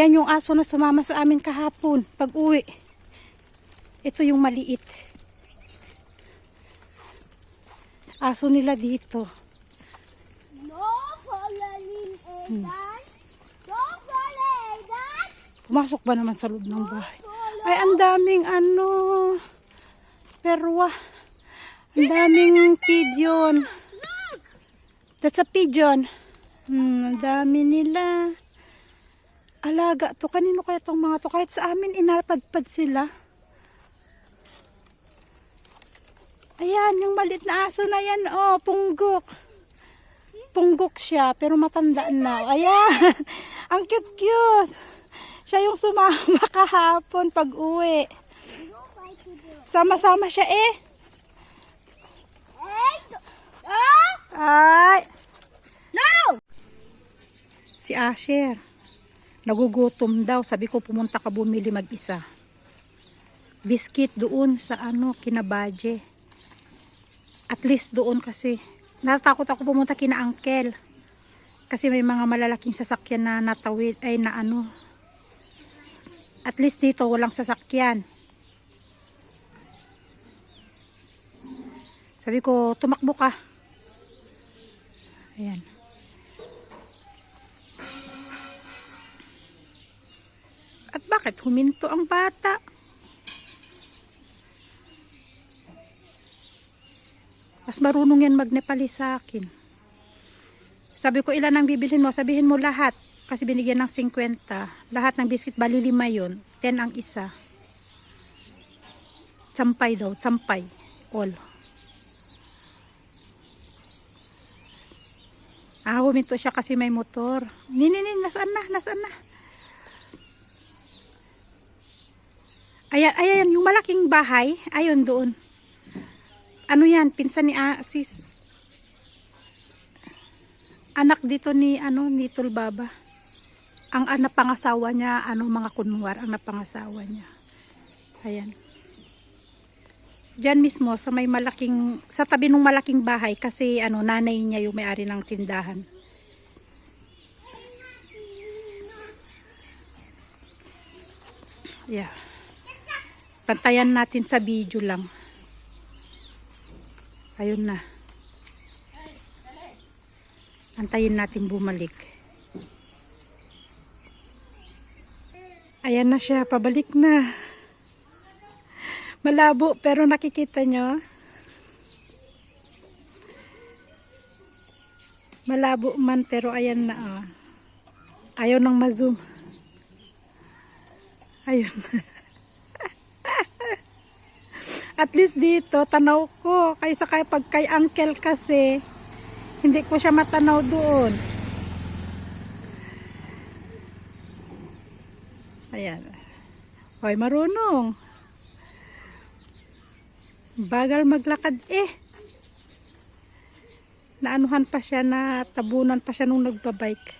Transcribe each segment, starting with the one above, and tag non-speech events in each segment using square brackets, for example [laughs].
Ayan yung aso na sumama sa amin kahapon pag uwi. Ito yung maliit. Aso nila dito. No Aidan. Pumasok ba naman sa loob ng bahay? Ay, ang daming ano, perwa. Ang daming pigeon. That's a pigeon. Hmm, ang dami nila. Alaga to. Kanino kaya tong mga to? Kahit sa amin, inalpadpad sila. Ayan, yung malit na aso na yan. Oh, punggok. Punggok siya, pero matanda na. Ayan, [laughs] ang cute-cute. Siya yung sumama [laughs] kahapon pag uwi. Sama-sama siya eh. Ay, No! si Asher. Nagugutom daw. Sabi ko pumunta ka bumili mag-isa. Biscuit doon sa ano, kinabaje. At least doon kasi. Natakot ako pumunta kina Uncle. Kasi may mga malalaking sasakyan na natawid, ay na ano. At least dito walang sasakyan. Sabi ko, tumakbo ka. Ayan. At bakit huminto ang bata? Mas marunong yan magnepali sa akin. Sabi ko, ilan ang bibilhin mo? Sabihin mo lahat. Kasi binigyan ng 50. Lahat ng biscuit, bali lima yun. 10 ang isa. Sampay daw, sampay. All. Ah, huminto siya kasi may motor. Ninin, nasaan na? Nasaan na? Ayan, ayan, yung malaking bahay, ayun doon. Ano yan, pinsan ni Asis. Anak dito ni, ano, ni Tulbaba. Ang anak pangasawa niya, ano, mga kunwar, ang napangasawa niya. Ayan. Diyan mismo, sa may malaking, sa tabi ng malaking bahay, kasi, ano, nanay niya yung may-ari ng tindahan. Yeah. Pantayan natin sa video lang. Ayun na. Antayin natin bumalik. Ayan na siya, pabalik na. Malabo pero nakikita nyo. Malabo man pero ayan na. Oh. Ayaw nang ma-zoom. Ayun. [laughs] At least dito, tanaw ko. Kaysa kay pag kay uncle kasi, hindi ko siya matanaw doon. Ayan. Hoy, marunong. Bagal maglakad eh. Naanuhan pa siya na tabunan pa siya nung nagbabike.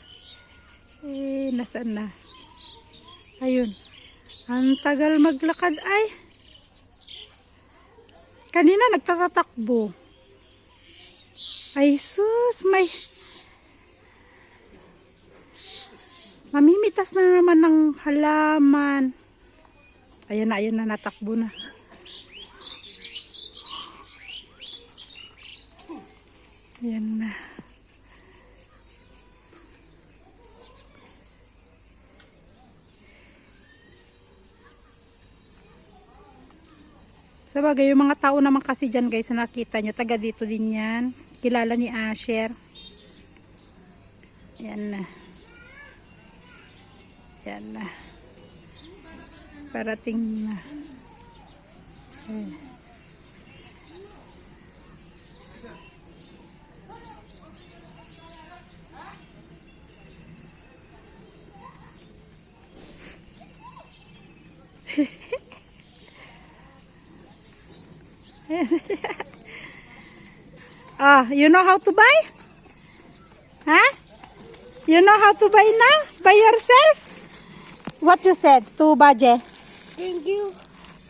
Eh, nasaan na? Ayun. Ang tagal maglakad ay. Kanina nagtatatakbo. Ay sus, may mamimitas na naman ng halaman. Ayan na, ayan na, natakbo na. Ayan na. Sa bagay, yung mga tao naman kasi dyan guys, na nakita nyo, taga dito din yan. Kilala ni Asher. Yan na. Yan na. Parating na. Ayan. Ah, you know how to buy? Huh? You know how to buy now? By yourself? What you said to Baje? Thank you.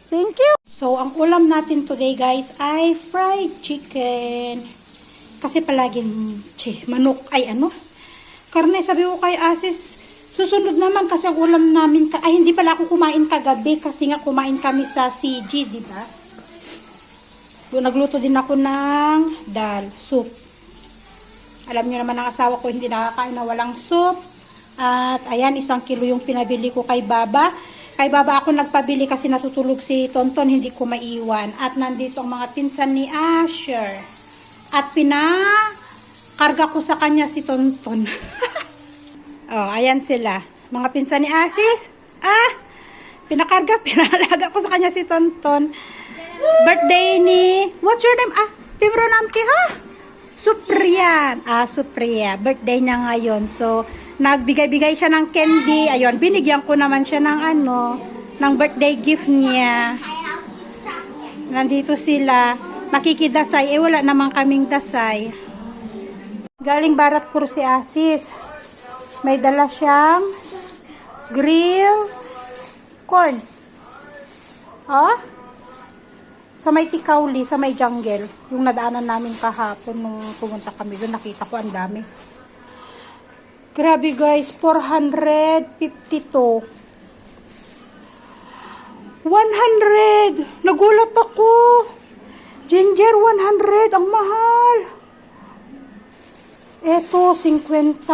Thank you. So, ang ulam natin today guys ay fried chicken. Kasi palaging, che, manok ay ano? Karne, sabi ko kay Asis, Susunod naman kasi ang ulam namin, ka- ay hindi pala ako kumain kagabi kasi nga kumain kami sa CG, di ba? Doon nagluto din ako ng dal, soup. Alam niyo naman ang asawa ko hindi nakakain na walang soup. At ayan, isang kilo yung pinabili ko kay Baba. Kay Baba ako nagpabili kasi natutulog si Tonton, hindi ko maiwan. At nandito ang mga pinsan ni Asher. At pinakarga ko sa kanya si Tonton. [laughs] oh, ayan sila. Mga pinsan ni Asis. Ah, pinakarga, [laughs] pinalaga ko sa kanya si Tonton. Birthday ni, what's your name? Ah, Timro Namki ha? Supriyan. Ah, Supriya. Birthday niya ngayon. So, nagbigay-bigay siya ng candy. Ayun, binigyan ko naman siya ng ano, ng birthday gift niya. Nandito sila. Makikidasay. Eh, wala naman kaming dasay. Galing Baratpur si Asis. May dala siyang grill corn. Oh? Sa may Tikawli, sa may jungle. Yung nadaanan namin kahapon nung pumunta kami doon, nakita ko ang dami. Grabe guys, 452. 100! Nagulat ako! Ginger, 100! Ang mahal! Eto, 50.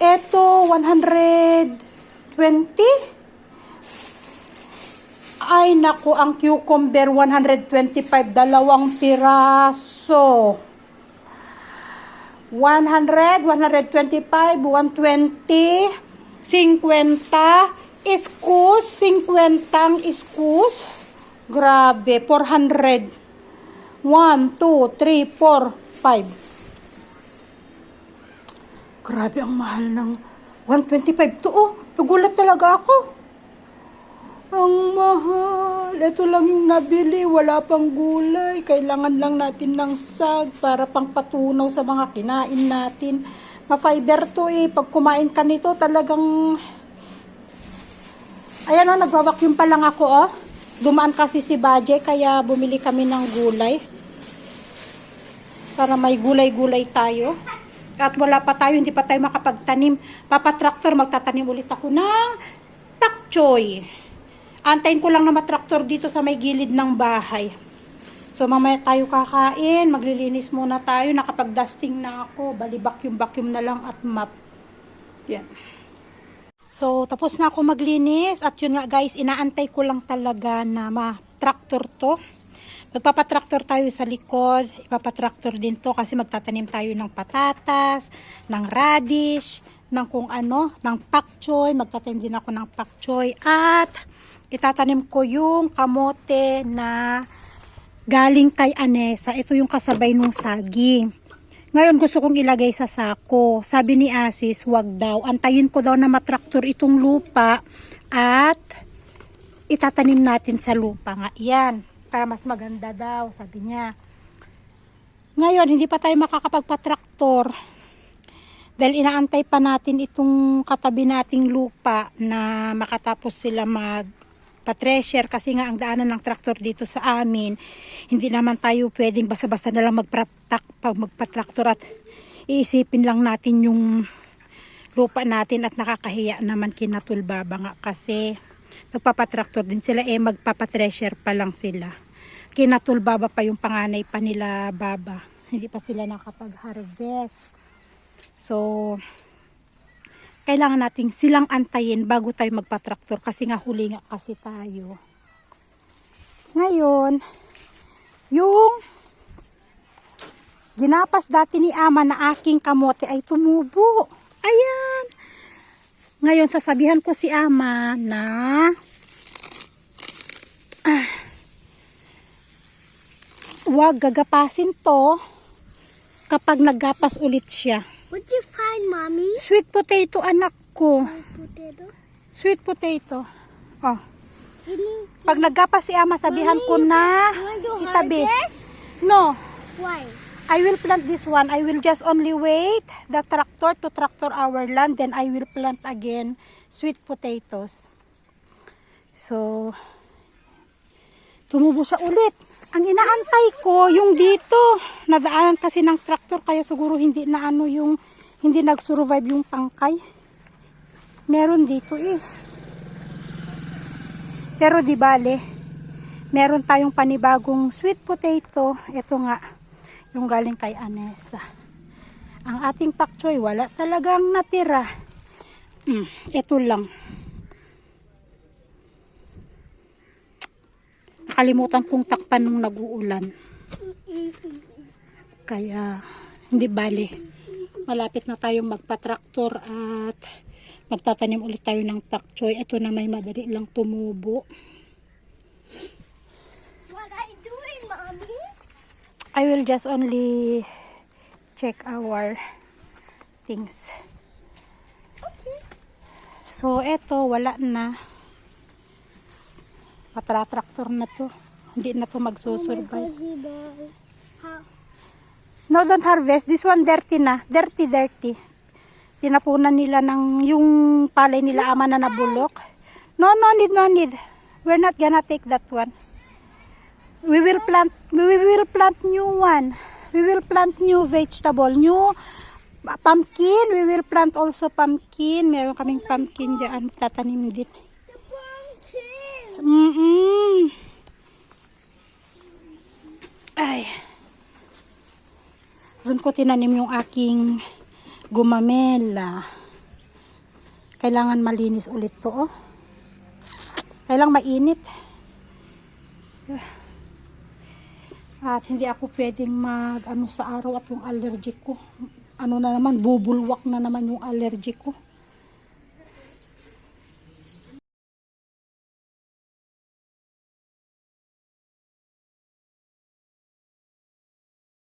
Eto, 120. Ay, naku, ang cucumber, 125. Dalawang piraso. 100, 125, 120, 50, iskus, 50 ang iskus. Grabe, 400. 1, 2, 3, 4, 5. Grabe, ang mahal ng 125 to. Oh, nagulat talaga ako. Ang mahal. Ito lang yung nabili. Wala pang gulay. Kailangan lang natin ng sag para pang patunaw sa mga kinain natin. Ma-fiber to eh. Pag kumain ka nito, talagang... Ayan o, nagwawakyum pa lang ako oh. Dumaan kasi si Baje, kaya bumili kami ng gulay. Para may gulay-gulay tayo. At wala pa tayo, hindi pa tayo makapagtanim. Papatraktor, magtatanim ulit ako ng takchoy. Antayin ko lang na matraktor dito sa may gilid ng bahay. So mamaya tayo kakain, maglilinis muna tayo, nakapag-dusting na ako, bali vacuum-vacuum na lang at map. Yan. So tapos na ako maglinis at yun nga guys, inaantay ko lang talaga na ma-tractor to. Magpapatraktor tayo sa likod, ipapatraktor din to kasi magtatanim tayo ng patatas, ng radish, ng kung ano, ng pak choy, magtatanim din ako ng pak choy at itatanim ko yung kamote na galing kay Anessa. Ito yung kasabay nung saging. Ngayon gusto kong ilagay sa sako. Sabi ni Asis, wag daw. Antayin ko daw na matraktor itong lupa at itatanim natin sa lupa nga. Yan. Para mas maganda daw, sabi niya. Ngayon, hindi pa tayo makakapagpatraktor. Dahil inaantay pa natin itong katabi nating lupa na makatapos sila mag patresher kasi nga ang daanan ng traktor dito sa amin hindi naman tayo pwedeng basta-basta na lang magpratak, pag magpatraktor at iisipin lang natin yung lupa natin at nakakahiya naman kinatulbaba nga kasi magpapatraktor din sila eh magpapatresher pa lang sila. Kinatulbaba pa yung panganay pa nila baba. Hindi pa sila nakapag-harvest. So kailangan nating silang antayin bago tayo magpatraktor kasi nga huli nga kasi tayo. Ngayon, yung ginapas dati ni ama na aking kamote ay tumubo. Ayan. Ngayon, sasabihan ko si ama na ah, wag gagapasin to kapag naggapas ulit siya. What you find, mommy? Sweet potato anak ko. Potato. Sweet potato. Oh. Can you, Pag naggapas si ama, sabihan ko na itabi. harvest? No. Why? I will plant this one. I will just only wait the tractor to tractor our land. Then I will plant again sweet potatoes. So, tumubo siya ulit. Ang inaantay ko, yung dito, nadaanan kasi ng tractor, kaya siguro hindi na ano yung, hindi nag-survive yung tangkay. Meron dito eh. Pero di bale, meron tayong panibagong sweet potato. Ito nga, yung galing kay Anessa. Ang ating pak choy, wala talagang natira. Mm, ito lang. Nakalimutan kong takpan nung nag-uulan. Kaya, hindi bale. Malapit na tayong magpa-traktor at magtatanim ulit tayo ng pak choy. Ito na may madali lang tumubo. What are you doing, mommy? I will just only check our things. Okay. So, eto, wala na. Patra-traktor na to. Hindi na to magsusurvive. How? No, don't harvest. This one dirty na. Dirty, dirty. Tinapunan nila ng yung palay nila ama na nabulok. No, no need, no need. We're not gonna take that one. We will plant, we will plant new one. We will plant new vegetable, new pumpkin. We will plant also pumpkin. Meron kaming pumpkin dyan. Tatanim din. Mm-mm. Ay. Doon ko tinanim yung aking gumamela. Kailangan malinis ulit to, oh. Kailangan mainit. At hindi ako pwedeng mag ano sa araw at yung allergic ko. Ano na naman, bubulwak na naman yung allergic ko.